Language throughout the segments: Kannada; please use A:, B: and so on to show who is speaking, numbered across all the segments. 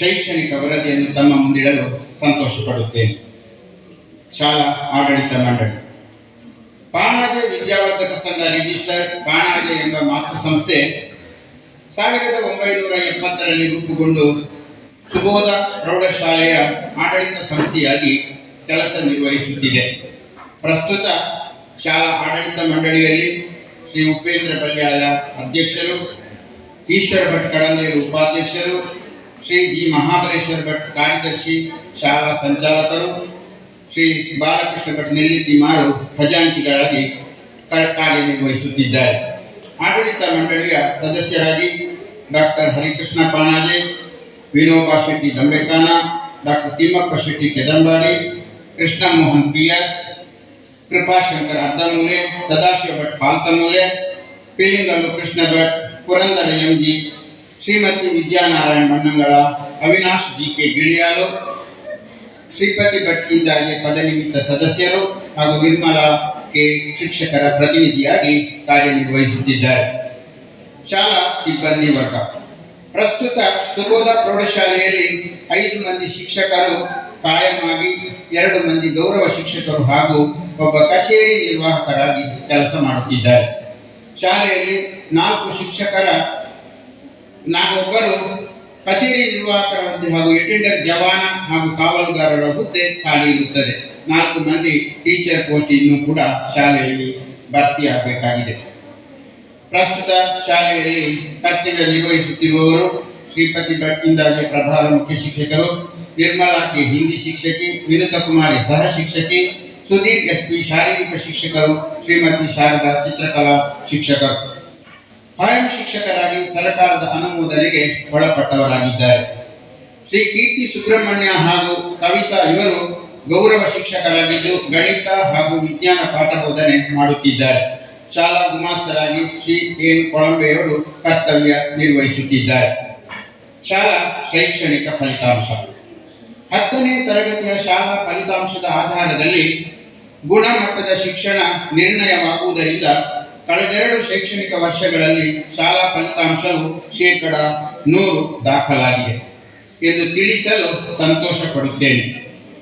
A: ಶೈಕ್ಷಣಿಕ ವರದಿಯನ್ನು ತಮ್ಮ ಮುಂದಿಡಲು ಸಂತೋಷ ಪಡುತ್ತೇನೆ ಶಾಲಾ ಆಡಳಿತ ಮಂಡಳಿ. ಪಾಣಾಜೆ ವಿದ್ಯಾವರ್ಧಕ ಸಂಘ ರಿಜಿಸ್ಟರ್ ಪಾಣಾಜೆ ಎಂಬ ಮಾತೃ ಸಂಸ್ಥೆ ಸಾವಿರದ ಒಂಬೈನೂರ ಎಪ್ಪತ್ತರಲ್ಲಿ ರೂಪುಗೊಂಡು ಸುಬೋಧ ಪ್ರೌಢಶಾಲೆಯ ಆಡಳಿತ ಸಂಸ್ಥೆಯಾಗಿ ಕೆಲಸ ನಿರ್ವಹಿಸುತ್ತಿದೆ. ಪ್ರಸ್ತುತ ಶಾಲಾ ಆಡಳಿತ ಮಂಡಳಿಯಲ್ಲಿ ಶ್ರೀ ಉಪೇಂದ್ರ ಬಲ್ಯಾಯ ಅಧ್ಯಕ್ಷರು, ಈಶ್ವರ ಭಟ್ ಕಡಂದೇರು ಉಪಾಧ್ಯಕ್ಷರು ಶ್ರೀ ಜಿ ಮಹಾಬಲೇಶ್ವರ ಭಟ್ ಕಾರ್ಯದರ್ಶಿ ಶಾಲಾ ಸಂಚಾಲಕರು ಶ್ರೀ ಬಾಲಕೃಷ್ಣ ಭಟ್ ನೆಲ್ಲಿತಿಮಾರು ಖಜಾಂಚಿಗಳಾಗಿ ಕ- ಕಾರ್ಯನಿರ್ವಹಿಸುತ್ತಿದ್ದಾರೆ ಆಡಳಿತ ಮಂಡಳಿಯ ಸದಸ್ಯರಾಗಿ doctor Harikrishna Panaje Vinoba Shetty Dambekana doctor Timmappa Shetty Kedambadi Krishna Mohan P S Kripashankar Ardhamoole Sadashiva Bhat Paltamoole Pilingallu Krishna Bhat Purandara M G Shrimati Vidyanarayana Mannangala Avinash G K Giliyalu Shripathi Bhat ಇಂದಾಗಿ ಪದನಿಮಿತ್ತ ಸದಸ್ಯರು ಹಾಗೂ ನಿರ್ಮಲಾ ಕೆ ಶಿಕ್ಷಕರ ಪ್ರತಿನಿಧಿಯಾಗಿ ಕಾರ್ಯನಿರ್ವಹಿಸುತ್ತಿದ್ದಾರೆ. ಶಾಲಾ ಸಿಬ್ಬಂದಿ ವರ್ಗ. ಪ್ರಸ್ತುತ ಸುಬೋಧ ಪ್ರೌಢಶಾಲೆಯಲ್ಲಿ ಐದು ಮಂದಿ ಶಿಕ್ಷಕರು ಕಾಯಮಾಗಿ ಎರಡು ಮಂದಿ ಗೌರವ ಶಿಕ್ಷಕರು ಹಾಗೂ ಒಬ್ಬ ಕಚೇರಿ ನಿರ್ವಾಹಕರಾಗಿ ಕೆಲಸ ಮಾಡುತ್ತಿದ್ದಾರೆ. ಶಾಲೆಯಲ್ಲಿ ನಾಲ್ಕು ಶಿಕ್ಷಕರ ನಾಲ್ಕೊಬ್ಬರು ಕಚೇರಿ ನಿರ್ವಾಹಕರ ಹುದ್ದೆ ಹಾಗೂ ಎಟೆಂಡರ್ ಜವಾನ ಹಾಗೂ ಕಾವಲುಗಾರರ ಹುದ್ದೆ ಖಾಲಿ ಇರುತ್ತದೆ. ನಾಲ್ಕು ಮಂದಿ ಟೀಚರ್ ಪೋಸ್ಟ್ ಇನ್ನು ಕೂಡ ಶಾಲೆಯಲ್ಲಿ ಭರ್ತಿಯಾಗಬೇಕಾಗಿದೆ ಪ್ರಸ್ತುತ ಶಾಲೆಯಲ್ಲಿ ಕರ್ತವ್ಯ ನಿರ್ವಹಿಸುತ್ತಿರುವವರು ಶ್ರೀಪತಿ ಭಟ್ ಇಂದಾಜೆ ಪ್ರಭಾರ ಮುಖ್ಯ ಶಿಕ್ಷಕರು, ನಿರ್ಮಲಾ ಕೆ ಹಿಂದಿ ಶಿಕ್ಷಕಿ ವಿನುತ ಕುಮಾರಿ ಸಹ ಶಿಕ್ಷಕಿ, ಸುಧೀರ್ ಎಸ್ ಪಿ ಶಾರೀರಿಕ ಶಿಕ್ಷಕರು, ಶ್ರೀಮತಿ ಶಾರದಾ ಚಿತ್ರಕಲಾ ಶಿಕ್ಷಕರು. ಸ್ವಯಂ ಶಿಕ್ಷಕರಾಗಿ ಸರ್ಕಾರದ ಅನುಮೋದನೆಗೆ ಒಳಪಟ್ಟವರಾಗಿದ್ದಾರೆ. ಶ್ರೀ ಕೀರ್ತಿ ಸುಬ್ರಹ್ಮಣ್ಯ ಹಾಗೂ ಕವಿತಾ ಇವರು ಗೌರವ ಶಿಕ್ಷಕರಾಗಿದ್ದು ಗಣಿತ ಹಾಗೂ ವಿಜ್ಞಾನ ಪಾಠ ಬೋಧನೆ ಮಾಡುತ್ತಿದ್ದಾರೆ. ಶಾಲಾ ಗುಮಾಸ್ತರಾಗಿ ಶ್ರೀ ಎನ್ ಕೊಳಂಬೆಯವರು ಕರ್ತವ್ಯ ನಿರ್ವಹಿಸುತ್ತಿದ್ದಾರೆ. ಶಾಲಾ ಶೈಕ್ಷಣಿಕ ಫಲಿತಾಂಶ. ಹತ್ತನೇ ತರಗತಿಯ ಶಾಲಾ ಫಲಿತಾಂಶದ ಆಧಾರದಲ್ಲಿ ಗುಣಮಟ್ಟದ ಶಿಕ್ಷಣ ನಿರ್ಣಯವಾಗುವುದರಿಂದ ಕಳೆದೆರಡು ಶೈಕ್ಷಣಿಕ ವರ್ಷಗಳಲ್ಲಿ ಶಾಲಾ ಫಲಿತಾಂಶವು ಶೇಕಡ ನೂರು ದಾಖಲಾಗಿದೆ ಎಂದು ತಿಳಿಸಲು ಸಂತೋಷ ಪಡುತ್ತೇನೆ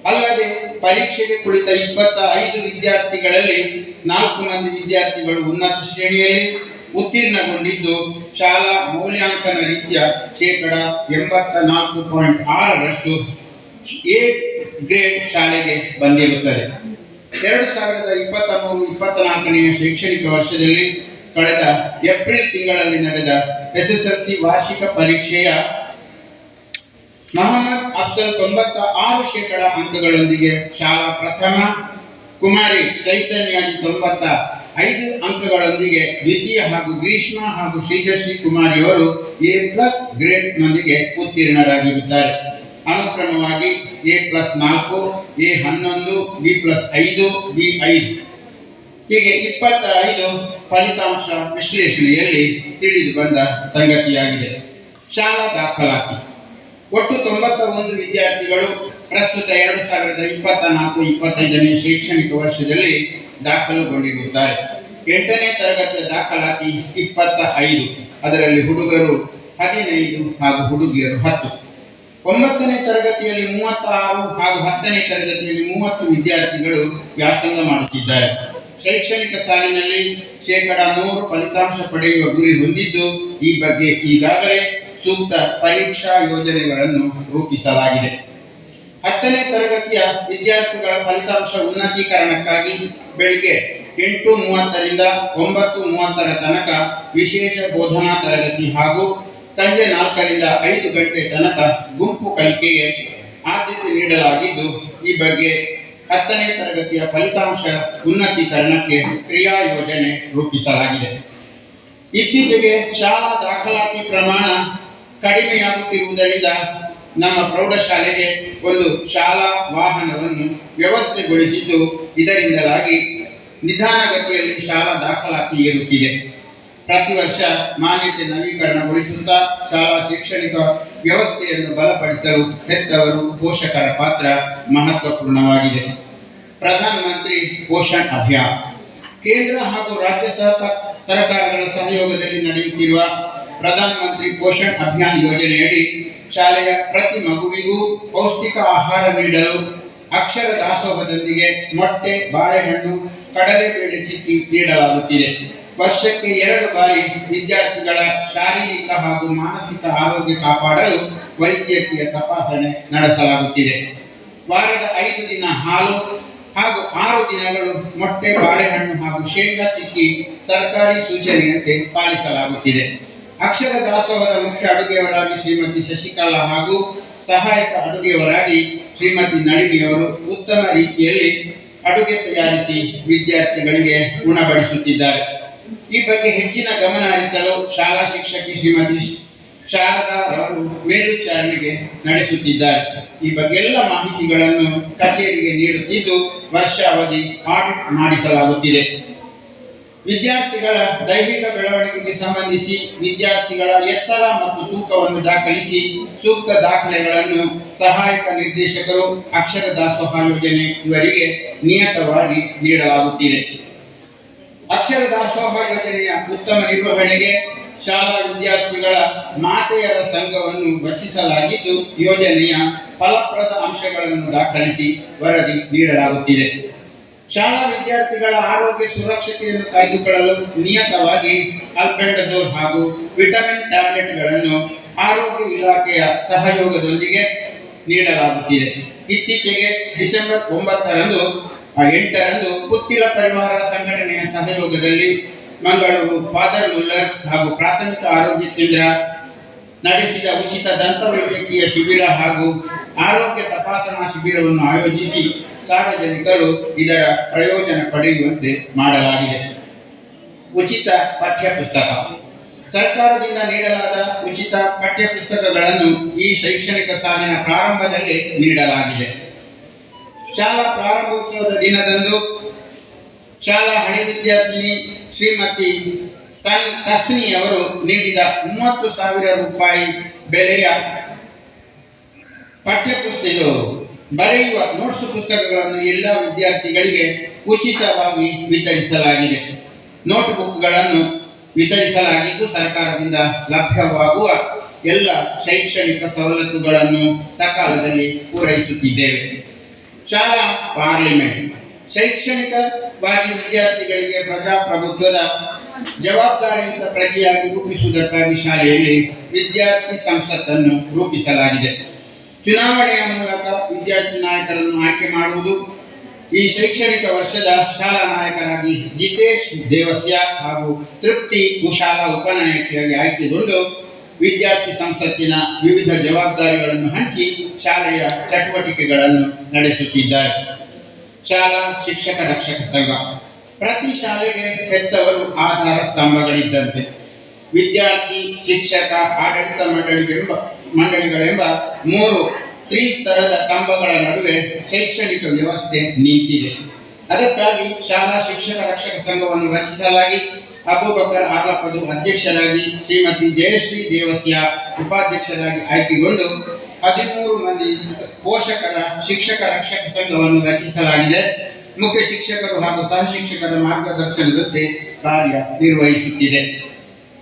A: ಅಲ್ಲದೆ ಪರೀಕ್ಷೆಗೆ ಕುಳಿತ ಇಪ್ಪತ್ತ ಐದು ವಿದ್ಯಾರ್ಥಿಗಳಲ್ಲಿ ನಾಲ್ಕು ಮಂದಿ ವಿದ್ಯಾರ್ಥಿಗಳು ಉನ್ನತ ಶ್ರೇಣಿಯಲ್ಲಿ ಉತ್ತೀರ್ಣಗೊಂಡಿದ್ದು, ಶಾಲಾ ಮೌಲ್ಯಾಂಕನ ರೀತಿಯ ಶೇಕಡ ಎಂಬತ್ತ ನಾಲ್ಕು ಪಾಯಿಂಟ್ ಆರರಷ್ಟು ಎ ಗ್ರೇಡ್ ಶಾಲೆಗೆ ಬಂದಿರುತ್ತದೆ. ಎರಡು ಸಾವಿರದ ಇಪ್ಪತ್ತ ಮೂರು ಇಪ್ಪತ್ತ ನಾಲ್ಕನೆಯ ಶೈಕ್ಷಣಿಕ ವರ್ಷದಲ್ಲಿ ಕಳೆದ ಏಪ್ರಿಲ್ ತಿಂಗಳಲ್ಲಿ ನಡೆದ ಎಸ್ ಎಸ್ ಎಲ್ ಸಿ ವಾರ್ಷಿಕ ಪರೀಕ್ಷೆಯ ಮೊಹಮ್ಮದ್ ಅಫ್ಸಲ್ ತೊಂಬತ್ತ ಆರು ಶೇಕಡ ಅಂಕಗಳೊಂದಿಗೆ ಶಾಲಾ ಪ್ರಥಮ, ಕುಮಾರಿ ಚೈತನ್ಯ ತೊಂಬತ್ತ ಐದು ಅಂಕಗಳೊಂದಿಗೆ ದ್ವಿತೀಯ ಹಾಗೂ ಗ್ರೀಷ್ಮ ಹಾಗೂ ಶ್ರೀಜಶ್ರೀ ಕುಮಾರಿಯವರು ಎ ಪ್ಲಸ್ ಗ್ರೇಡ್ನೊಂದಿಗೆ ಉತ್ತೀರ್ಣರಾಗಿರುತ್ತಾರೆ. ಅನುಕ್ರಮವಾಗಿ ಎ ಪ್ಲಸ್ ನಾಲ್ಕು ಎ ಹನ್ನೊಂದು ಬಿ ಪ್ಲಸ್ ಐದು ಬಿ ಐದು. ಹೀಗೆ ಇಪ್ಪತ್ತ ಐದು ಫಲಿತಾಂಶ ವಿಶ್ಲೇಷಣೆಯಲ್ಲಿ ತಿಳಿದು ಬಂದ ಸಂಗತಿಯಾಗಿದೆ. ಶಾಲಾ ದಾಖಲಾತಿ. ಒಟ್ಟು ತೊಂಬತ್ತ ಒಂದು ವಿದ್ಯಾರ್ಥಿಗಳು ಪ್ರಸ್ತುತ ಎರಡು ಸಾವಿರದ ಇಪ್ಪತ್ತ ನಾಲ್ಕು ಇಪ್ಪತ್ತೈದನೇ ಶೈಕ್ಷಣಿಕ ವರ್ಷದಲ್ಲಿ ದಾಖಲುಗೊಂಡಿರುತ್ತಾರೆ. ಎಂಟನೇ ತರಗತಿಯ ದಾಖಲಾತಿ ಇಪ್ಪತ್ತ ಐದು ಅದರಲ್ಲಿ ಹುಡುಗರು ಹದಿನೈದು ಹಾಗೂ ಹುಡುಗಿಯರು ಹತ್ತು. ಒಂಬತ್ತನೇ ತರಗತಿಯಲ್ಲಿ ಮೂವತ್ತಾರು ಹಾಗೂ ಹತ್ತನೇ ತರಗತಿಯಲ್ಲಿ ಮೂವತ್ತು ವಿದ್ಯಾರ್ಥಿಗಳು ವ್ಯಾಸಂಗ ಮಾಡುತ್ತಿದ್ದಾರೆ. ಶೈಕ್ಷಣಿಕ ಸಾಲಿನಲ್ಲಿ ಶೇಕಡ ನೂರು ಫಲಿತಾಂಶ ಪಡೆಯುವ ಗುರಿ ಹೊಂದಿದ್ದು, ಈ ಬಗ್ಗೆ ಈಗಾಗಲೇ ಸೂಕ್ತ ಪರೀಕ್ಷಾ ಯೋಜನೆಗಳನ್ನು ರೂಪಿಸಲಾಗಿದೆ. ಹತ್ತನೇ ತರಗತಿಯ ವಿದ್ಯಾರ್ಥಿಗಳ ಫಲಿತಾಂಶ ಉನ್ನತೀಕರಣಕ್ಕಾಗಿ ಬೆಳಿಗ್ಗೆ ಎಂಟು ಮೂವತ್ತರಿಂದ ಒಂಬತ್ತು ಮೂವತ್ತರ ತನಕ ವಿಶೇಷ ಬೋಧನಾ ತರಗತಿ ಹಾಗೂ ಸಂಜೆ ನಾಲ್ಕರಿಂದ ಐದು ಗಂಟೆ ತನಕ ಗುಂಪು ಕಲಿಕೆಗೆ ಆದ್ಯತೆ ನೀಡಲಾಗಿದ್ದು, ಈ ಬಗ್ಗೆ ಹತ್ತನೇ ತರಗತಿಯ ಫಲಿತಾಂಶ ಉನ್ನತೀಕರಣಕ್ಕೆ ಕ್ರಿಯಾ ಯೋಜನೆ ರೂಪಿಸಲಾಗಿದೆ. ಇತ್ತೀಚೆಗೆ ಶಾಲಾ ದಾಖಲಾತಿ ಪ್ರಮಾಣ ಕಡಿಮೆಯಾಗುತ್ತಿರುವುದರಿಂದ ನಮ್ಮ ಪ್ರೌಢಶಾಲೆಗೆ ಒಂದು ಶಾಲಾ ವಾಹನವನ್ನು ವ್ಯವಸ್ಥೆಗೊಳಿಸಿದ್ದು, ಇದರಿಂದಲಾಗಿ ನಿಧಾನಗತಿಯಲ್ಲಿ ಶಾಲಾ ದಾಖಲಾತಿ ಏರುತ್ತಿದೆ. ಪ್ರತಿ ವರ್ಷ ಮಾನ್ಯತೆ ನವೀಕರಣಗೊಳಿಸುತ್ತಾ ಶಾಲಾ ಶೈಕ್ಷಣಿಕ ವ್ಯವಸ್ಥೆಯನ್ನು ಬಲಪಡಿಸಲು ಹೆತ್ತವರು ಪೋಷಕರ ಪಾತ್ರ ಮಹತ್ವಪೂರ್ಣವಾಗಿದೆ. ಪ್ರಧಾನಮಂತ್ರಿ ಪೋಷಣ್ ಅಭಿಯಾನ್. ಕೇಂದ್ರ ಹಾಗೂ ರಾಜ್ಯ ಸರ್ಕಾರಗಳ ಸಹಯೋಗದಲ್ಲಿ ನಡೆಯುತ್ತಿರುವ ಪ್ರಧಾನ ಮಂತ್ರಿ ಪೋಷಣ್ ಅಭಿಯಾನ್ ಯೋಜನೆಯಡಿ ಶಾಲೆಯ ಪ್ರತಿ ಮಗುವಿಗೂ ಪೌಷ್ಟಿಕ ಆಹಾರ ನೀಡಲು ಅಕ್ಷರ ದಾಸೋಹದೊಂದಿಗೆ ಮೊಟ್ಟೆ, ಬಾಳೆಹಣ್ಣು, ಕಡಲೆಬೇಳೆ ಚಿಕ್ಕಿ ನೀಡಲಾಗುತ್ತಿದೆ. ವರ್ಷಕ್ಕೆ ಎರಡು ಬಾರಿ ವಿದ್ಯಾರ್ಥಿಗಳ ಶಾರೀರಿಕ ಹಾಗೂ ಮಾನಸಿಕ ಆರೋಗ್ಯ ಕಾಪಾಡಲು ವೈದ್ಯಕೀಯ ತಪಾಸಣೆ ನಡೆಸಲಾಗುತ್ತಿದೆ. ವಾರದ ಐದು ದಿನ ಹಾಲು ಹಾಗೂ ಆರು ದಿನಗಳು ಮೊಟ್ಟೆ, ಬಾಳೆಹಣ್ಣು ಹಾಗೂ ಶೇಂಗಾ ಚಿಕ್ಕಿ ಸರ್ಕಾರಿ ಸೂಚನೆಯಂತೆ ಪಾಲಿಸಲಾಗುತ್ತಿದೆ. ಅಕ್ಷರ ದಾಸೋಹದ ಮುಖ್ಯ ಅಡುಗೆಯವರಾಗಿ ಶ್ರೀಮತಿ ಶಶಿಕಲಾ ಹಾಗೂ ಸಹಾಯಕ ಅಡುಗೆಯವರಾಗಿ ಶ್ರೀಮತಿ ನಳಿನಿಯವರು ಉತ್ತಮ ರೀತಿಯಲ್ಲಿ ಅಡುಗೆ ತಯಾರಿಸಿ ವಿದ್ಯಾರ್ಥಿಗಳಿಗೆ ಉಣಬಡಿಸುತ್ತಿದ್ದಾರೆ ಈ ಬಗ್ಗೆ ಹೆಚ್ಚಿನ ಗಮನ ಹರಿಸಲು ಶಾಲಾ ಶಿಕ್ಷಕಿ ಶ್ರೀಮತಿ ಶಾರದಾ ಅವರು ಮೇಲ್ವಿಚಾರಣೆಗೆ ನಡೆಸುತ್ತಿದ್ದಾರೆ. ಈ ಬಗ್ಗೆ ಎಲ್ಲ ಮಾಹಿತಿಗಳನ್ನು ಕಚೇರಿಗೆ ನೀಡುತ್ತಿದ್ದು ವರ್ಷಾವಧಿ ಆಡಿಟ್ ಮಾಡಿಸಲಾಗುತ್ತಿದೆ. ವಿದ್ಯಾರ್ಥಿಗಳ ದೈಹಿಕ ಬೆಳವಣಿಗೆಗೆ ಸಂಬಂಧಿಸಿ ವಿದ್ಯಾರ್ಥಿಗಳ ಎತ್ತರ ಮತ್ತು ತೂಕವನ್ನು ದಾಖಲಿಸಿ ಸೂಕ್ತ ದಾಖಲೆಗಳನ್ನು ಸಹಾಯಕ ನಿರ್ದೇಶಕರು ಅಕ್ಷರ ದಾಸೋಹ ಯೋಜನೆ ಇವರಿಗೆ ನಿಯತವಾಗಿ ನೀಡಲಾಗುತ್ತಿದೆ. ಅಕ್ಷರ ದಾಸೋಹ ಯೋಜನೆಯ ಉತ್ತಮ ನಿರ್ವಹಣೆಗೆ ಶಾಲಾ ವಿದ್ಯಾರ್ಥಿಗಳ ಮಾತೆಯರ ಸಂಘವನ್ನು ರಚಿಸಲಾಗಿದ್ದು, ಯೋಜನೆಯ ಫಲಪ್ರದ ಅಂಶಗಳನ್ನು ದಾಖಲಿಸಿ ವರದಿ ನೀಡಲಾಗುತ್ತಿದೆ. ಶಾಲಾ ವಿದ್ಯಾರ್ಥಿಗಳ ಆರೋಗ್ಯ ಸುರಕ್ಷತೆಯನ್ನು ಕಾಯ್ದುಕೊಳ್ಳಲು ನಿಯತವಾಗಿ ಅಲ್ಬೆಂಡಜೋಲ್ ಹಾಗೂ ವಿಟಮಿನ್ ಟ್ಯಾಬ್ಲೆಟ್ಗಳನ್ನು ಆರೋಗ್ಯ ಇಲಾಖೆಯ ಸಹಯೋಗದೊಂದಿಗೆ ನೀಡಲಾಗುತ್ತಿದೆ. ಇತ್ತೀಚೆಗೆ ಡಿಸೆಂಬರ್ ಒಂಬತ್ತರಂದು ಆ, ಎಂಟರಂದು ಪುತ್ತಿಲ ಪರಿವಾರ ಸಂಘಟನೆಯ ಸಹಯೋಗದಲ್ಲಿ ಮಂಗಳೂರು ಫಾದರ್ ಮುಲ್ಲರ್ಸ್ ಹಾಗೂ ಪ್ರಾಥಮಿಕ ಆರೋಗ್ಯ ಕೇಂದ್ರ ನಡೆಸಿದ ಉಚಿತ ದಂತ ವೈದ್ಯಕೀಯ ಶಿಬಿರ ಹಾಗೂ ಆರೋಗ್ಯ ತಪಾಸಣಾ ಶಿಬಿರವನ್ನು ಆಯೋಜಿಸಿ ಸಾರ್ವಜನಿಕರು ಇದರ ಪ್ರಯೋಜನ ಪಡೆಯುವಂತೆ ಮಾಡಲಾಗಿದೆ. ಉಚಿತ ಪಠ್ಯ ಪುಸ್ತಕ ಸರ್ಕಾರದಿಂದ ನೀಡಲಾದ ಉಚಿತ ಪಠ್ಯ ಪುಸ್ತಕಗಳನ್ನು ಈ ಶೈಕ್ಷಣಿಕ ಸಾಲಿನ ಪ್ರಾರಂಭದಲ್ಲಿ ನೀಡಲಾಗಿದೆ. ಶಾಲಾ ಪ್ರಾರಂಭೋತ್ಸವದ ದಿನದಂದು ಶಾಲಾ ಹಳೆ ವಿದ್ಯಾರ್ಥಿನಿ ಶ್ರೀಮತಿ ತನ್ ತಸ್ನಿ ಅವರು ನೀಡಿದ ಮೂವತ್ತು ಸಾವಿರ ರೂಪಾಯಿ ಬೆಲೆಯ ಪಠ್ಯಪುಸ್ತಕಗಳು. ಪುಸ್ತಕ ಬರೆಯುವ ನೋಟ್ಸ್ ಪುಸ್ತಕಗಳನ್ನು ಎಲ್ಲ ವಿದ್ಯಾರ್ಥಿಗಳಿಗೆ ಉಚಿತವಾಗಿ ವಿತರಿಸಲಾಗಿದೆ. ನೋಟ್ ಬುಕ್ಗಳನ್ನು ವಿತರಿಸಲಾಗಿದ್ದು ಸರ್ಕಾರದಿಂದ ಲಭ್ಯವಾಗುವ ಎಲ್ಲ ಶೈಕ್ಷಣಿಕ ಸವಲತ್ತುಗಳನ್ನು ಸಕಾಲದಲ್ಲಿ ಪೂರೈಸುತ್ತಿದ್ದೇವೆ. ಶಾಲಾ ಪಾರ್ಲಿಮೆಂಟ್. ಶೈಕ್ಷಣಿಕವಾಗಿ ವಿದ್ಯಾರ್ಥಿಗಳಿಗೆ ಪ್ರಜಾಪ್ರಭುತ್ವದ ಜವಾಬ್ದಾರಿಯುತ ಪ್ರಜೆಯಾಗಿ ರೂಪಿಸುವುದಕ್ಕಾಗಿ ಶಾಲೆಯಲ್ಲಿ ವಿದ್ಯಾರ್ಥಿ ಸಂಸತ್ತನ್ನು ರೂಪಿಸಲಾಗಿದೆ. ಚುನಾವಣೆಯ ಮೂಲಕ ವಿದ್ಯಾರ್ಥಿ ನಾಯಕರನ್ನು ಆಯ್ಕೆ ಮಾಡುವುದು ಈ ಶೈಕ್ಷಣಿಕ ವರ್ಷದ ಶಾಲಾ ನಾಯಕರಾಗಿ ಜಿತೇಶ್ ದೇವಸ್ಯ ಹಾಗೂ ತೃಪ್ತಿ ಉಶಾಲಾ ಉಪನಾಯಕಿಯಾಗಿ ಆಯ್ಕೆಗೊಂಡು ವಿದ್ಯಾರ್ಥಿ ಸಂಸತ್ತಿನ ವಿವಿಧ ಜವಾಬ್ದಾರಿಗಳನ್ನು ಹಂಚಿ ಶಾಲೆಯ ಚಟುವಟಿಕೆಗಳನ್ನು ನಡೆಸುತ್ತಿದ್ದಾರೆ. ಶಾಲಾ ಶಿಕ್ಷಕ ರಕ್ಷಕ ಸಂಘ. ಪ್ರತಿ ಶಾಲೆಗೆ ಹೆತ್ತವರು ಆಧಾರ ಸ್ತಂಭಗಳಿದ್ದಂತೆ. ವಿದ್ಯಾರ್ಥಿ, ಶಿಕ್ಷಕ, ಆಡಳಿತ ಮಂಡಳಿಗಳೆಂಬ ಮಂಡಳಿಗಳೆಂಬ ಮೂರು ತ್ರಿಸ್ತರದ ಕಂಬಗಳ ನಡುವೆ ಶೈಕ್ಷಣಿಕ ವ್ಯವಸ್ಥೆ ನಿಂತಿದೆ. ಅದಕ್ಕಾಗಿ ಶಾಲಾ ಶಿಕ್ಷಕ ರಕ್ಷಕ ಸಂಘವನ್ನು ರಚಿಸಲಾಗಿ ಅಬೂಬಕರ್ ಆರ್ಲಪದು ಅಧ್ಯಕ್ಷರಾಗಿ ಶ್ರೀಮತಿ ಜಯಶ್ರೀ ದೇವಸ್ಯ ಉಪಾಧ್ಯಕ್ಷರಾಗಿ ಆಯ್ಕೆಗೊಂಡು ಹದಿಮೂರು ಮಂದಿ ಪೋಷಕರ, ಶಿಕ್ಷಕ ರಕ್ಷಕ ಸಂಘವನ್ನು ರಚಿಸಲಾಗಿದೆ. ಮುಖ್ಯ ಶಿಕ್ಷಕರು ಹಾಗೂ ಸಹ ಶಿಕ್ಷಕರ ಮಾರ್ಗದರ್ಶನದಂತೆ ಕಾರ್ಯ ನಿರ್ವಹಿಸುತ್ತಿದೆ.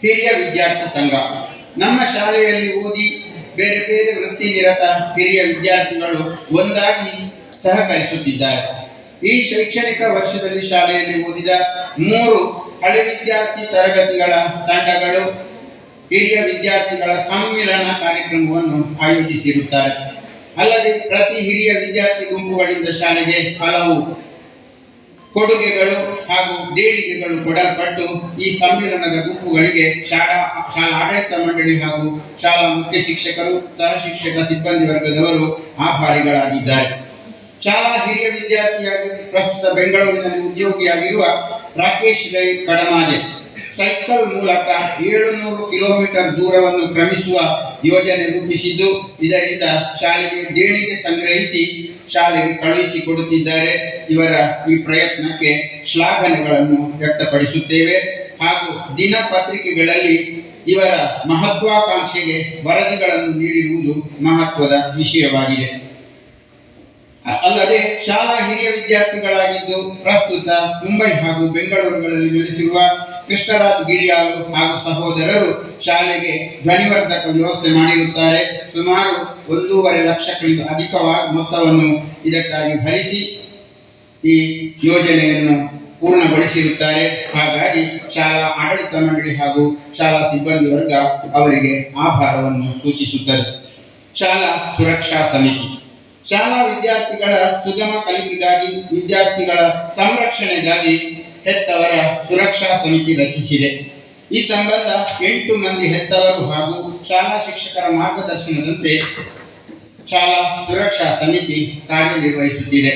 A: ಹಿರಿಯ ವಿದ್ಯಾರ್ಥಿ ಸಂಘ. ನಮ್ಮ ಶಾಲೆಯಲ್ಲಿ ಓದಿ ಬೇರೆ ಬೇರೆ ವೃತ್ತಿ ನಿರತ ಹಿರಿಯ ವಿದ್ಯಾರ್ಥಿಗಳು ಒಂದಾಗಿ ಸಹಕರಿಸುತ್ತಿದ್ದಾರೆ. ಈ ಶೈಕ್ಷಣಿಕ ವರ್ಷದಲ್ಲಿ ಶಾಲೆಯಲ್ಲಿ ಓದಿದ ಮೂರು ಹಳೆ ವಿದ್ಯಾರ್ಥಿ ತರಗತಿಗಳ ತಂಡಗಳು, ಹಿರಿಯ ವಿದ್ಯಾರ್ಥಿಗಳ ಸಮ್ಮಿಲನ ಕಾರ್ಯಕ್ರಮವನ್ನು ಆಯೋಜಿಸಿರುತ್ತಾರೆ. ಅಲ್ಲದೆ ಪ್ರತಿ ಹಿರಿಯ ವಿದ್ಯಾರ್ಥಿ ಗುಂಪುಗಳಿಂದ ಶಾಲೆಗೆ ಹಲವು ಕೊಡುಗೆಗಳು ಹಾಗೂ ದೇಣಿಗೆಗಳು ಕೊಡಲ್ಪಟ್ಟು ಈ ಸಮ್ಮಿಲನದ ಗುಂಪುಗಳಿಗೆ ಶಾಲಾ ಶಾಲಾ ಆಡಳಿತ ಮಂಡಳಿ ಹಾಗೂ ಶಾಲಾ ಮುಖ್ಯ ಶಿಕ್ಷಕರು, ಸಹ ಶಿಕ್ಷಕ ಸಿಬ್ಬಂದಿ ವರ್ಗದವರು ಆಭಾರಿಗಳಾಗಿದ್ದಾರೆ. ಶಾಲಾ ಹಿರಿಯ ವಿದ್ಯಾರ್ಥಿಯಾಗಿ ಪ್ರಸ್ತುತ ಬೆಂಗಳೂರಿನಲ್ಲಿ ಉದ್ಯೋಗಿಯಾಗಿರುವ ರಾಕೇಶ್ ರೈ ಕಡಮಾಜೆ ಸೈಕಲ್ ಮೂಲಕ ಏಳುನೂರು ಕಿಲೋಮೀಟರ್ ದೂರವನ್ನು ಕ್ರಮಿಸುವ ಯೋಜನೆ ರೂಪಿಸಿದ್ದು, ಇದರಿಂದ ಶಾಲೆಗೆ ದೇಣಿಗೆ ಸಂಗ್ರಹಿಸಿ, ಶಾಲೆಗೆ ಕಳುಹಿಸಿಕೊಡುತ್ತಿದ್ದಾರೆ ಇವರ ಈ ಪ್ರಯತ್ನಕ್ಕೆ ಶ್ಲಾಘನೆಗಳನ್ನು ವ್ಯಕ್ತಪಡಿಸುತ್ತೇವೆ. ಹಾಗೂ ದಿನಪತ್ರಿಕೆಗಳಲ್ಲಿ ಇವರ ಮಹತ್ವಾಕಾಂಕ್ಷೆಗೆ ವರದಿಗಳನ್ನು ನೀಡಿರುವುದು ಮಹತ್ವದ ವಿಷಯವಾಗಿದೆ. ಅಲ್ಲದೆ ಶಾಲಾ ಹಿರಿಯ ವಿದ್ಯಾರ್ಥಿಗಳಾಗಿದ್ದು ಪ್ರಸ್ತುತ ಮುಂಬೈ ಹಾಗೂ ಬೆಂಗಳೂರುಗಳಲ್ಲಿ ನೆಲೆಸಿರುವ ಕೃಷ್ಣರಾಜ್ ಗಿಡಿಯಾಲು ಹಾಗೂ ಸಹೋದರರು ಶಾಲೆಗೆ ಧ್ವನಿವರ್ಧಕ ವ್ಯವಸ್ಥೆ ಮಾಡಿರುತ್ತಾರೆ. ಸುಮಾರು ಒಂದೂವರೆ ಲಕ್ಷಕ್ಕಿಂತ ಅಧಿಕವಾದ ಮೊತ್ತವನ್ನು ಇದಕ್ಕಾಗಿ ಭರಿಸಿ ಈ ಯೋಜನೆಯನ್ನು ಪೂರ್ಣಗೊಳಿಸಿರುತ್ತಾರೆ. ಹಾಗಾಗಿ ಶಾಲಾ ಆಡಳಿತ ಮಂಡಳಿ ಹಾಗೂ ಶಾಲಾ ಸಿಬ್ಬಂದಿ ವರ್ಗ ಅವರಿಗೆ ಆಭಾರವನ್ನು ಸೂಚಿಸುತ್ತದೆ. ಶಾಲಾ ಸುರಕ್ಷಾ ಸಮಿತಿ. ಶಾಲಾ ವಿದ್ಯಾರ್ಥಿಗಳ ಸುಗಮ ಕಲಿಕೆಗಾಗಿ ವಿದ್ಯಾರ್ಥಿಗಳ ಸಂರಕ್ಷಣೆಗಾಗಿ ಹೆತ್ತವರ ಸುರಕ್ಷಾ ಸಮಿತಿ ರಚಿಸಿದೆ. ಈ ಸಂಬಂಧ ಎಂಟು ಮಂದಿ ಹೆತ್ತವರು ಹಾಗೂ ಶಾಲಾ ಶಿಕ್ಷಕರ ಮಾರ್ಗದರ್ಶನದಂತೆ ಶಾಲಾ ಸುರಕ್ಷಾ ಸಮಿತಿ ಕಾರ್ಯನಿರ್ವಹಿಸುತ್ತಿದೆ.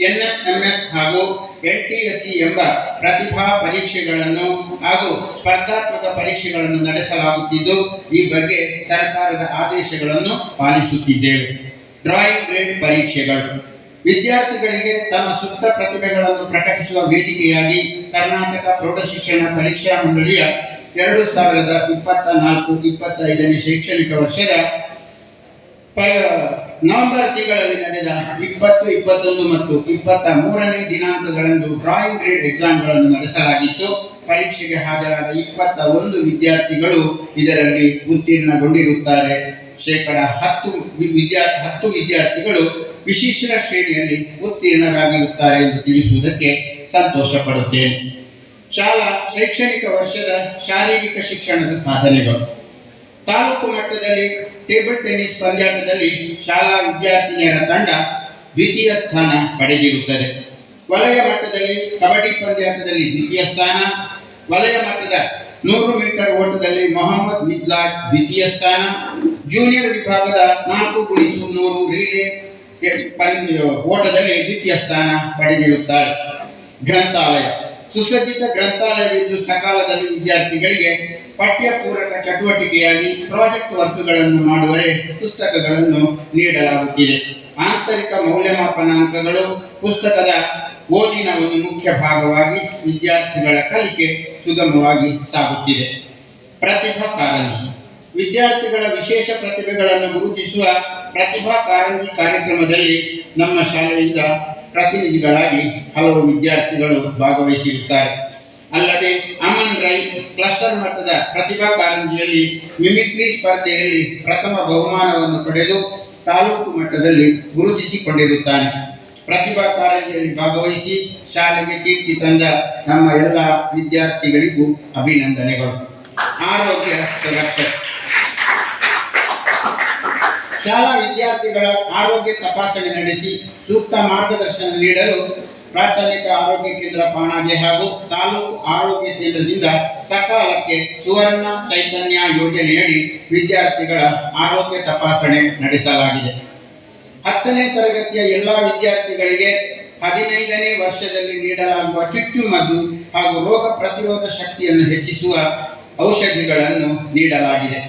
A: ಎನ್ಎಫ್ಎಂಎಸ್ ಹಾಗೂ ಎನ್ಟಿಎಸ್ಸಿ ಎಂಬ ಪ್ರತಿಭಾ ಪರೀಕ್ಷೆಗಳನ್ನು ಹಾಗೂ ಸ್ಪರ್ಧಾತ್ಮಕ ಪರೀಕ್ಷೆಗಳನ್ನು ನಡೆಸಲಾಗುತ್ತಿದ್ದು, ಈ ಬಗ್ಗೆ ಸರ್ಕಾರದ ಆದೇಶಗಳನ್ನು ಪಾಲಿಸುತ್ತಿದ್ದೇವೆ. ಡ್ರಾಯಿಂಗ್ ಗ್ರೇಡ್ ಪರೀಕ್ಷೆಗಳು. ವಿದ್ಯಾರ್ಥಿಗಳಿಗೆ ತಮ್ಮ ಸುತ್ತ ಪ್ರತಿಭೆಗಳನ್ನು ಪ್ರಕಟಿಸುವ ವೇದಿಕೆಯಾಗಿ ಕರ್ನಾಟಕ ಪ್ರೌಢಶಿಕ್ಷಣ ಪರೀಕ್ಷಾ ಮಂಡಳಿಯ ಎರಡು ಸಾವಿರದ ಇಪ್ಪತ್ತ ನಾಲ್ಕು, ಇಪ್ಪತ್ತೈದನೇ ಶೈಕ್ಷಣಿಕ ವರ್ಷದ ನವೆಂಬರ್ ತಿಂಗಳಲ್ಲಿ ನಡೆದ ಇಪ್ಪತ್ತು, ಇಪ್ಪತ್ತೊಂದು ಮತ್ತು ಇಪ್ಪತ್ತ ಮೂರನೇ ದಿನಾಂಕಗಳಂದು ಡ್ರಾಯಿಂಗ್ ಗ್ರೇಡ್ ಎಕ್ಸಾಮ್ಗಳನ್ನು ನಡೆಸಲಾಗಿತ್ತು. ಪರೀಕ್ಷೆಗೆ ಹಾಜರಾದ ಇಪ್ಪತ್ತ ಒಂದು ವಿದ್ಯಾರ್ಥಿಗಳು ಇದರಲ್ಲಿ ಉತ್ತೀರ್ಣಗೊಂಡಿರುತ್ತಾರೆ. ಶೇಕಡ ಹತ್ತು ವಿದ್ಯಾ ಹತ್ತು ವಿದ್ಯಾರ್ಥಿಗಳು ವಿಶಿಷ್ಟ ಶ್ರೇಣಿಯಲ್ಲಿ ಉತ್ತೀರ್ಣರಾಗಿರುತ್ತಾರೆ ಎಂದು ತಿಳಿಸುವುದಕ್ಕೆ ಸಂತೋಷ ಪಡುತ್ತೇನೆ. ಶಾಲಾ ಶೈಕ್ಷಣಿಕ ವರ್ಷದ ಶಾರೀರಿಕ ಶಿಕ್ಷಣದ ಸಾಧನೆಗಳು. ತಾಲೂಕು ಮಟ್ಟದಲ್ಲಿ ಟೇಬಲ್ ಟೆನಿಸ್ ಪಂದ್ಯಾಟದಲ್ಲಿ ಶಾಲಾ ವಿದ್ಯಾರ್ಥಿನಿಯರ ತಂಡ ದ್ವಿತೀಯ ಸ್ಥಾನ ಪಡೆದಿರುತ್ತದೆ. ವಲಯ ಮಟ್ಟದಲ್ಲಿ ಕಬಡ್ಡಿ ಪಂದ್ಯಾಟದಲ್ಲಿ ದ್ವಿತೀಯ ಸ್ಥಾನ, ವಲಯ ಮಟ್ಟದ ನೂರು ಮೀಟರ್ ಓಟದಲ್ಲಿ ಮೊಹಮ್ಮದ್ ಮಿದ್ಲಾಜ್ ದ್ವಿತೀಯ ಸ್ಥಾನ ಜೂನಿಯರ್ ವಿಭಾಗದ ನಾಲ್ಕು ಗುಣಿಸು ನೂರು ರೀಲೇ ಓಟದಲ್ಲಿ ದ್ವಿತೀಯ ಸ್ಥಾನ ಪಡೆದಿರುತ್ತಾರೆ. ಗ್ರಂಥಾಲಯ. ಸುಸಜ್ಜಿತ ಗ್ರಂಥಾಲಯವಿದ್ದು ಸಕಾಲದಲ್ಲಿ ವಿದ್ಯಾರ್ಥಿಗಳಿಗೆ ಪಠ್ಯ ಪೂರಕ ಚಟುವಟಿಕೆಯಾಗಿ ಪ್ರಾಜೆಕ್ಟ್ ವರ್ಕ್ಗಳನ್ನು ಮಾಡುವರೆ ಪುಸ್ತಕಗಳನ್ನು ನೀಡಲಾಗುತ್ತಿದೆ. ಆಂತರಿಕ ಮೌಲ್ಯಮಾಪನ ಅಂಕಗಳು ಪುಸ್ತಕದ ಓದಿನ ಒಂದು ಮುಖ್ಯ ಭಾಗವಾಗಿ ವಿದ್ಯಾರ್ಥಿಗಳ ಕಲಿಕೆ ಸುಗಮವಾಗಿ ಸಾಗುತ್ತಿದೆ. ಪ್ರತಿಭಾ ಕಾರಂಜಿ. ವಿದ್ಯಾರ್ಥಿಗಳ ವಿಶೇಷ ಪ್ರತಿಭೆಗಳನ್ನು ಗುರುತಿಸುವ ಪ್ರತಿಭಾ ಕಾರಂಜಿ ಕಾರ್ಯಕ್ರಮದಲ್ಲಿ ನಮ್ಮ ಶಾಲೆಯಿಂದ ಪ್ರತಿನಿಧಿಗಳಾಗಿ ಹಲವು ವಿದ್ಯಾರ್ಥಿಗಳು ಭಾಗವಹಿಸಿರುತ್ತಾರೆ. ಅಲ್ಲದೆ ಅಮನ್ ರೈ ಕ್ಲಸ್ಟರ್ ಮಟ್ಟದ ಪ್ರತಿಭಾ ಕಾರಂಜಿಯಲ್ಲಿ ಮಿಮಿಕ್ರಿ ಸ್ಪರ್ಧೆಯಲ್ಲಿ ಪ್ರಥಮ ಬಹುಮಾನವನ್ನು ಪಡೆದು ತಾಲೂಕು ಮಟ್ಟದಲ್ಲಿ ಗುರುತಿಸಿಕೊಂಡಿರುತ್ತಾನೆ. ಪ್ರತಿಭಾ ಕಾರಂಜಿಯಲ್ಲಿ ಭಾಗವಹಿಸಿ ಶಾಲೆಗೆ ಕೀರ್ತಿ ತಂದ ನಮ್ಮ ಎಲ್ಲ ವಿದ್ಯಾರ್ಥಿಗಳಿಗೂ ಅಭಿನಂದನೆಗಳು. ಆರೋಗ್ಯ ಸುರಕ್ಷತೆ. ಶಾಲಾ ವಿದ್ಯಾರ್ಥಿಗಳ ಆರೋಗ್ಯ ತಪಾಸಣೆ ನಡೆಸಿ ಸೂಕ್ತ ಮಾರ್ಗದರ್ಶನ ನೀಡಲು ಪ್ರಾಥಮಿಕ ಆರೋಗ್ಯ ಕೇಂದ್ರ ಪಾಣಾಗೆ ಹಾಗೂ ತಾಲೂಕು ಆರೋಗ್ಯ ಕೇಂದ್ರದಿಂದ ಸಕಾಲಕ್ಕೆ ಸುವರ್ಣ ಚೈತನ್ಯ ಯೋಜನೆಯಡಿ ವಿದ್ಯಾರ್ಥಿಗಳ ಆರೋಗ್ಯ ತಪಾಸಣೆ ನಡೆಸಲಾಗಿದೆ. ಹತ್ತನೇ ತರಗತಿಯ ಎಲ್ಲಾ ವಿದ್ಯಾರ್ಥಿಗಳಿಗೆ ಹದಿನೈದನೇ ವರ್ಷದಲ್ಲಿ ನೀಡಲಾಗುವ ಚುಚ್ಚುಮದ್ದು ಹಾಗೂ ರೋಗ ಪ್ರತಿರೋಧ ಶಕ್ತಿಯನ್ನು ಹೆಚ್ಚಿಸುವ ಔಷಧಿಗಳನ್ನು ನೀಡಲಾಗಿದೆ.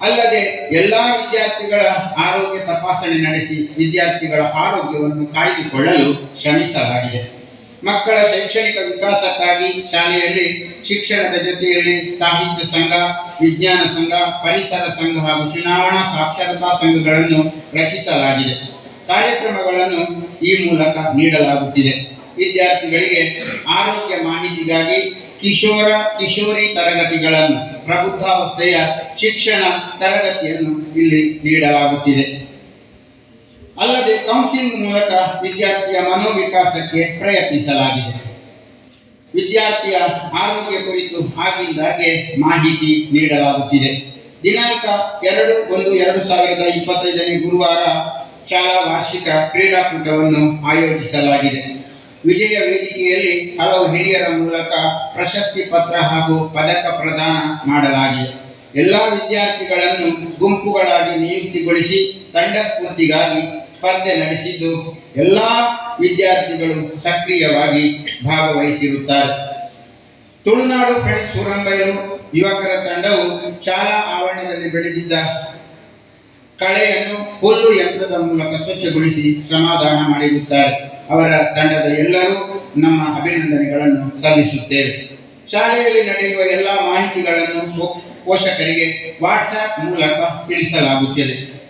A: ಅಲ್ಲದೆ ಎಲ್ಲಾ ವಿದ್ಯಾರ್ಥಿಗಳ ಆರೋಗ್ಯ ತಪಾಸಣೆ ನಡೆಸಿ ವಿದ್ಯಾರ್ಥಿಗಳ ಆರೋಗ್ಯವನ್ನು ಕಾಯ್ದುಕೊಳ್ಳಲು ಶ್ರಮಿಸಲಾಗಿದೆ. ಮಕ್ಕಳ ಶೈಕ್ಷಣಿಕ ವಿಕಾಸಕ್ಕಾಗಿ ಶಾಲೆಯಲ್ಲಿ ಶಿಕ್ಷಣದ ಜೊತೆಯಲ್ಲಿ ಸಾಹಿತ್ಯ ಸಂಘ, ವಿಜ್ಞಾನ ಸಂಘ, ಪರಿಸರ ಸಂಘ ಹಾಗೂ ಚುನಾವಣಾ ಸಾಕ್ಷರತಾ ಸಂಘಗಳನ್ನು ರಚಿಸಲಾಗಿದೆ. ಕಾರ್ಯಕ್ರಮಗಳನ್ನು ಈ ಮೂಲಕ ನೀಡಲಾಗುತ್ತಿದೆ. ವಿದ್ಯಾರ್ಥಿಗಳಿಗೆ ಆರೋಗ್ಯ ಮಾಹಿತಿಗಾಗಿ ಕಿಶೋರ, ಕಿಶೋರಿ ತರಗತಿಗಳನ್ನು, ಪ್ರಬುದ್ಧಾವಸ್ಥೆಯ ಶಿಕ್ಷಣ ತರಗತಿಯನ್ನು ಇಲ್ಲಿ ನೀಡಲಾಗುತ್ತಿದೆ. ಅಲ್ಲದೆ ಕೌನ್ಸಿಲಿಂಗ್ ಮೂಲಕ ವಿದ್ಯಾರ್ಥಿಯ ಮನೋವಿಕಾಸಕ್ಕೆ ಪ್ರಯತ್ನಿಸಲಾಗಿದೆ. ವಿದ್ಯಾರ್ಥಿಯ ಆರೋಗ್ಯ ಕುರಿತು ಆಗಿಂದಾಗೆ ಮಾಹಿತಿ ನೀಡಲಾಗುತ್ತಿದೆ. ದಿನಾಂಕ ಎರಡು ಒಂದು ಎರಡು ಸಾವಿರದ ಇಪ್ಪತ್ತೈದನೇ ಗುರುವಾರ ಶಾಲಾ ವಾರ್ಷಿಕ ಕ್ರೀಡಾಕೂಟವನ್ನು ಆಯೋಜಿಸಲಾಗಿದೆ. ವಿಜಯ ವೇದಿಕೆಯಲ್ಲಿ ಹಲವು ಹಿರಿಯರ ಮೂಲಕ ಪ್ರಶಸ್ತಿ ಪತ್ರ ಹಾಗೂ ಪದಕ ಪ್ರದಾನ ಮಾಡಲಾಗಿದೆ. ಎಲ್ಲ ವಿದ್ಯಾರ್ಥಿಗಳನ್ನು ಗುಂಪುಗಳಾಗಿ ನಿಯುಕ್ತಿಗೊಳಿಸಿ ತಂಡ ಸ್ಫೂರ್ತಿಗಾಗಿ ಸ್ಪರ್ಧೆ ನಡೆಸಿದ್ದು ಎಲ್ಲ ವಿದ್ಯಾರ್ಥಿಗಳು ಸಕ್ರಿಯವಾಗಿ ಭಾಗವಹಿಸಿರುತ್ತಾರೆ. ತುಳುನಾಡು ಫ್ರೆಂಡ್ಸ್ ಸೂರಂಬೈಲು ಯುವಕರ ತಂಡವು ಶಾಲಾ ಆವರಣದಲ್ಲಿ ಬೆಳೆದಿದ್ದ ಕಳೆಯನ್ನು ಹುಲ್ಲು ಯಂತ್ರದ ಮೂಲಕ ಸ್ವಚ್ಛಗೊಳಿಸಿ ಶ್ರಮದಾನ ಮಾಡಿರುತ್ತಾರೆ. ಅವರ ತಂಡದ ಎಲ್ಲರೂ ನಮ್ಮ ಅಭಿನಂದನೆಗಳನ್ನು ಸಲ್ಲಿಸುತ್ತೇವೆ. ಶಾಲೆಯಲ್ಲಿ ನಡೆಯುವ ಎಲ್ಲ ಮಾಹಿತಿಗಳನ್ನು ಪೋಷಕರಿಗೆ ವಾಟ್ಸಾಪ್ ಮೂಲಕ ತಿಳಿಸಲಾಗುತ್ತದೆ.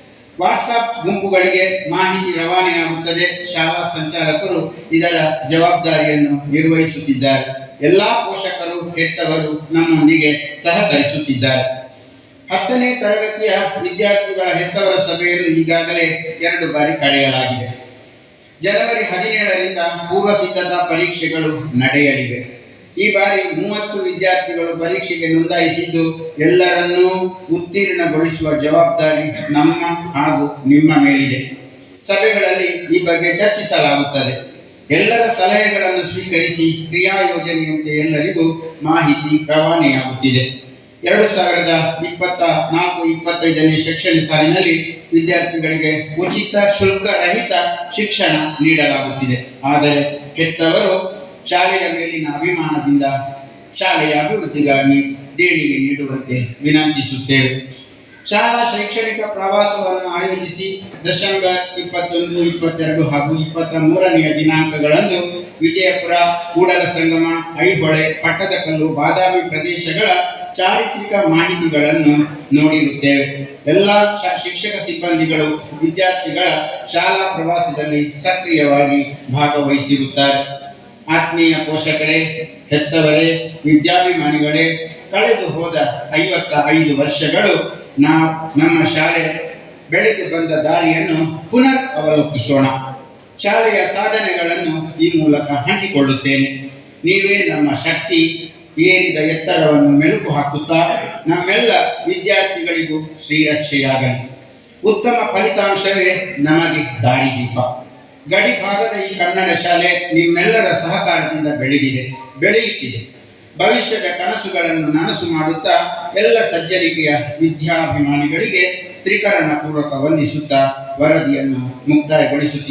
A: ವಾಟ್ಸಾಪ್ ಗುಂಪುಗಳಿಗೆ ಮಾಹಿತಿ ರವಾನೆಯಾಗುತ್ತದೆ. ಶಾಲಾ ಸಂಚಾಲಕರು ಇದರ ಜವಾಬ್ದಾರಿಯನ್ನು ನಿರ್ವಹಿಸುತ್ತಿದ್ದಾರೆ. ಎಲ್ಲಾ ಪೋಷಕರು, ಹೆತ್ತವರು ನಮ್ಮೊಂದಿಗೆ ಸಹಕರಿಸುತ್ತಿದ್ದಾರೆ. ಹತ್ತನೇ ತರಗತಿಯ ವಿದ್ಯಾರ್ಥಿಗಳ ಹೆತ್ತವರ ಸಭೆಯನ್ನು ಈಗಾಗಲೇ ಎರಡು ಬಾರಿ ಕರೆಯಲಾಗಿದೆ. ಜನವರಿ ಹದಿನೇಳರಿಂದ ಪೂರ್ವ ಸಿದ್ಧತಾ ಪರೀಕ್ಷೆಗಳು ನಡೆಯಲಿವೆ. ಈ ಬಾರಿ ಮೂವತ್ತು ವಿದ್ಯಾರ್ಥಿಗಳು ಪರೀಕ್ಷೆಗೆ ನೋಂದಾಯಿಸಿದ್ದು ಎಲ್ಲರನ್ನೂ ಉತ್ತೀರ್ಣಗೊಳಿಸುವ ಜವಾಬ್ದಾರಿ ನಮ್ಮ ಹಾಗೂ ನಿಮ್ಮ ಮೇಲಿದೆ. ಸಭೆಗಳಲ್ಲಿ ಈ ಬಗ್ಗೆ ಚರ್ಚಿಸಲಾಗುತ್ತದೆ. ಎಲ್ಲರ ಸಲಹೆಗಳನ್ನು ಸ್ವೀಕರಿಸಿ ಕ್ರಿಯಾ ಯೋಜನೆಯಂತೆ ಎಲ್ಲರಿಗೂ ಮಾಹಿತಿ ರವಾನೆಯಾಗುತ್ತಿದೆ. ಎರಡು ಸಾವಿರದ ಇಪ್ಪತ್ತ ನಾಲ್ಕು ಇಪ್ಪತ್ತೈದನೇ ಶೈಕ್ಷಣಿಕ ಸಾಲಿನಲ್ಲಿ ವಿದ್ಯಾರ್ಥಿಗಳಿಗೆ ಉಚಿತ ಶುಲ್ಕ ರಹಿತ ಶಿಕ್ಷಣ ನೀಡಲಾಗುತ್ತಿದೆ. ಆದರೆ ಹೆತ್ತವರು ಶಾಲೆಯ ಮೇಲಿನ ಅಭಿಮಾನದಿಂದ ಶಾಲೆಯ ಅಭಿವೃದ್ಧಿಗಾಗಿ ದೇಣಿಗೆ ನೀಡುವಂತೆ ವಿನಂತಿಸುತ್ತೇವೆ. ಶಾಲಾ ಶೈಕ್ಷಣಿಕ ಪ್ರವಾಸವನ್ನು ಆಯೋಜಿಸಿ ಡಿಸೆಂಬರ್ ಇಪ್ಪತ್ತೊಂದು, ಇಪ್ಪತ್ತೆರಡು ಹಾಗೂ ಇಪ್ಪತ್ತ ಮೂರನೆಯ ದಿನಾಂಕಗಳಂದು ವಿಜಯಪುರ, ಕೂಡಲ ಸಂಗಮ, ಐಹೊಳೆ, ಪಟ್ಟದಕಲ್ಲು, ಬಾದಾಮಿ ಪ್ರದೇಶಗಳ ಚಾರಿತ್ರಿಕ ಮಾಹಿತಿಗಳನ್ನು ನೋಡಿರುತ್ತೇವೆ. ಎಲ್ಲ ಶಿಕ್ಷಕ ಸಿಬ್ಬಂದಿಗಳು, ವಿದ್ಯಾರ್ಥಿಗಳ ಶಾಲಾ ಪ್ರವಾಸದಲ್ಲಿ ಸಕ್ರಿಯವಾಗಿ ಭಾಗವಹಿಸಿರುತ್ತಾರೆ. ಆತ್ಮೀಯ ಪೋಷಕರೇ, ಹೆತ್ತವರೇ, ವಿದ್ಯಾಭಿಮಾನಿಗಳೇ, ಕಳೆದು ಹೋದ ಐವತ್ತ ಐದು ವರ್ಷಗಳು ನಾವು ನಮ್ಮ ಶಾಲೆ ಬೆಳೆದು ಬಂದ ದಾರಿಯನ್ನು ಪುನರ್ ಅವಲೋಕಿಸೋಣ. ಶಾಲೆಯ ಸಾಧನೆಗಳನ್ನು ಈ ಮೂಲಕ ಹಂಚಿಕೊಳ್ಳುತ್ತೇನೆ. ನೀವೇ ನಮ್ಮ ಶಕ್ತಿ ಏರಿದ ಎತ್ತರವನ್ನು ಮೆಲುಕು ಹಾಕುತ್ತಾ ನಮ್ಮೆಲ್ಲ ವಿದ್ಯಾರ್ಥಿಗಳಿಗೂ ಶ್ರೀರಕ್ಷೆಯಾಗಲಿ. ಉತ್ತಮ ಫಲಿತಾಂಶವೇ ನಮಗೆ ದಾರಿದೀಪ. ಗಡಿ ಭಾಗದ ಈ ಕನ್ನಡ ಶಾಲೆ ನಿಮ್ಮೆಲ್ಲರ ಸಹಕಾರದಿಂದ ಬೆಳೆದಿದೆ, ಬೆಳೆಯುತ್ತಿದೆ. ಭವಿಷ್ಯದ ಕನಸುಗಳನ್ನು ನನಸು ಮಾಡುತ್ತಾ ಎಲ್ಲ ಸಜ್ಜನಿಕೆಯ ವಿದ್ಯಾಭಿಮಾನಿಗಳಿಗೆ ತ್ರಿಕರಣ ಪೂರ್ವಕ ವಂದಿಸುತ್ತಾ ವರದಿಯನ್ನು ಮುಕ್ತಾಯಗೊಳಿಸುತ್ತಿದ್ದೇನೆ